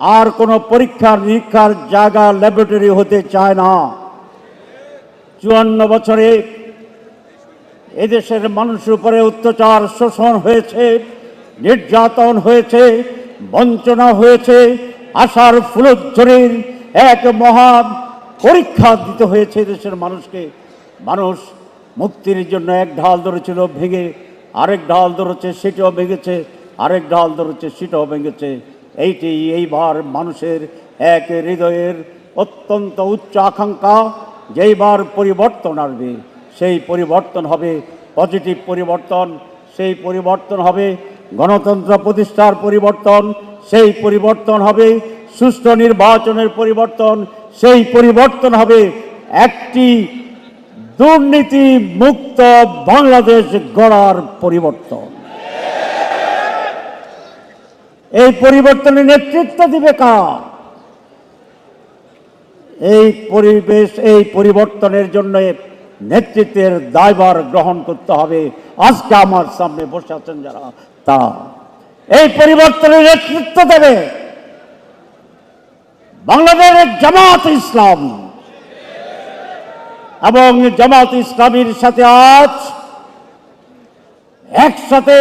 আর কোনো পরীক্ষার নিরীক্ষার জায়গা ল্যাবরেটরি হতে চায় না। চুয়ান্ন বছরে এদেশের মানুষের উপরে অত্যাচার, শোষণ হয়েছে, নির্যাতন হয়েছে, বঞ্চনা হয়েছে, আশার ফুলোজ্জরির এক মহান পরীক্ষা দিতে হয়েছে দেশের মানুষকে। মানুষ মুক্তির জন্য এক ঢাল ধরেছিল, ভেঙে আরেক ঢাল ধরেছে, সেটাও ভেঙেছে, আরেক ঢাল ধরেছে, সেটাও ভেঙেছে। এইটি এইবার মানুষের এক হৃদয়ের অত্যন্ত উচ্চ আকাঙ্ক্ষা, যেইবার পরিবর্তন আসবে, সেই পরিবর্তন হবে পজিটিভ পরিবর্তন, সেই পরিবর্তন হবে গণতন্ত্র প্রতিষ্ঠার পরিবর্তন, সেই পরিবর্তন হবে সুষ্ঠু নির্বাচনের পরিবর্তন, সেই পরিবর্তন হবে একটি দুর্নীতি মুক্ত বাংলাদেশ গড়ার পরিবর্তন। এই পরিবর্তনে নেতৃত্ব দিবে কার? এই পরিবেশ, এই পরিবর্তনের জন্য নেতৃত্বের দায়ভার গ্রহণ করতে হবে। আজকে আমার সামনে বসে আছেন যারা, তা এই পরিবর্তনের নেতৃত্ব দেবে বাংলাদেশের জামাত ইসলাম। এবং জামাত ইসলামীর সাথে আজ একসাথে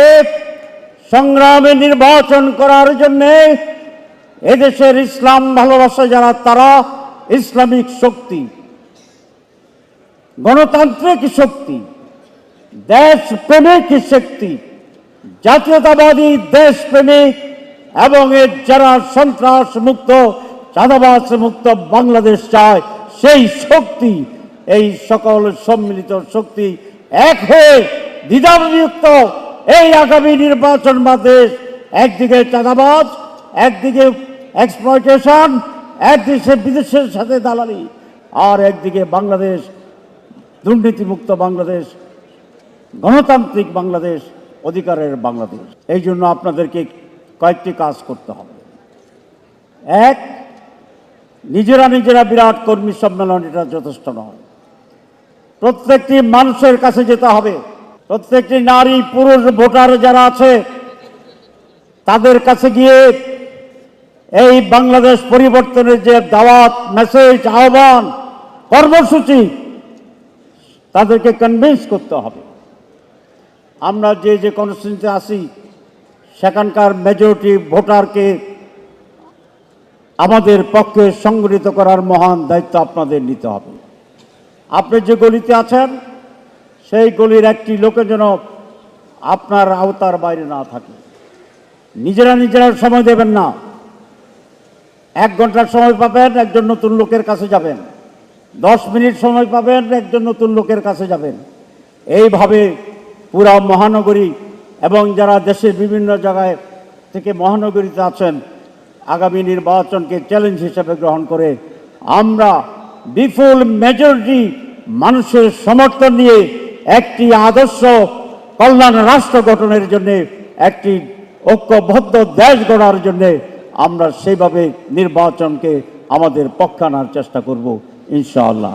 সংগ্রামে নির্বাচন করার জন্যে এদেশের ইসলাম ভালোবাসা যারা, তারা ইসলামিক শক্তি, গণতান্ত্রিক শক্তি, দেশপ্রেমিক শক্তি, জাতীয়তাবাদী দেশ প্রেমিক এবং এর যারা সন্ত্রাস মুক্ত চাঁদাবাস মুক্ত বাংলাদেশ চায়, সেই শক্তি, এই সকল সম্মিলিত শক্তি এক হয়ে দ্বিধাবিযুক্ত এই আগামী নির্বাচন বাদেশ একদিকে চাঁদাবাজ, একদিকে এক্সপ্লয়টেশন একদিকে বিদেশের সাথে দালালি, আর একদিকে বাংলাদেশ, দুর্নীতিমুক্ত বাংলাদেশ, গণতান্ত্রিক বাংলাদেশ, অধিকারের বাংলাদেশ। এই জন্য আপনাদেরকে কয়েকটি কাজ করতে হবে। এক, নিজেরা নিজেরা বিরাট কর্মী সম্মেলন, এটা যথেষ্ট নয়। প্রত্যেকটি মানুষের কাছে যেতে হবে। প্রত্যেকটি নারী, পুরুষ, ভোটার যারা আছে, তাদের কাছে গিয়ে এই বাংলাদেশ পরিবর্তনের যে দাওয়াত মেসেজ আহ্বান, কর্মসূচি, তাদেরকে কনভিন্স করতে হবে। আমরা যে যে কনস্টিটিউন্সিতে আসি সেখানকার মেজরিটি ভোটারকে আমাদের পক্ষে সংগঠিত করার মহান দায়িত্ব আপনাদের নিতে হবে। আপনি যে গলিতে আছেন সেই গলির একটি লোকে যেন আপনার আওতার বাইরে না থাকে। নিজেরা নিজেরা সময় দেবেন না। এক ঘণ্টার সময় পাবেন, একজন নতুন লোকের কাছে যাবেন। দশ মিনিট সময় পাবেন, একজন নতুন লোকের কাছে যাবেন। এইভাবে পুরা মহানগরী এবং যারা দেশের বিভিন্ন জায়গায় থেকে মহানগরীতে আছেন, আগামী নির্বাচনকে চ্যালেঞ্জ হিসেবে গ্রহণ করে আমরা বিপুল মেজরিটি মানুষের সমর্থন নিয়ে একটি আদর্শ কল্যাণ রাষ্ট্র গঠনের জন্য, একটি ঐক্যবদ্ধ দেশ গড়ার জন্যে আমরা সেইভাবে নির্বাচনকে আমাদের পক্ষে আনার চেষ্টা করব, ইনশাআল্লাহ।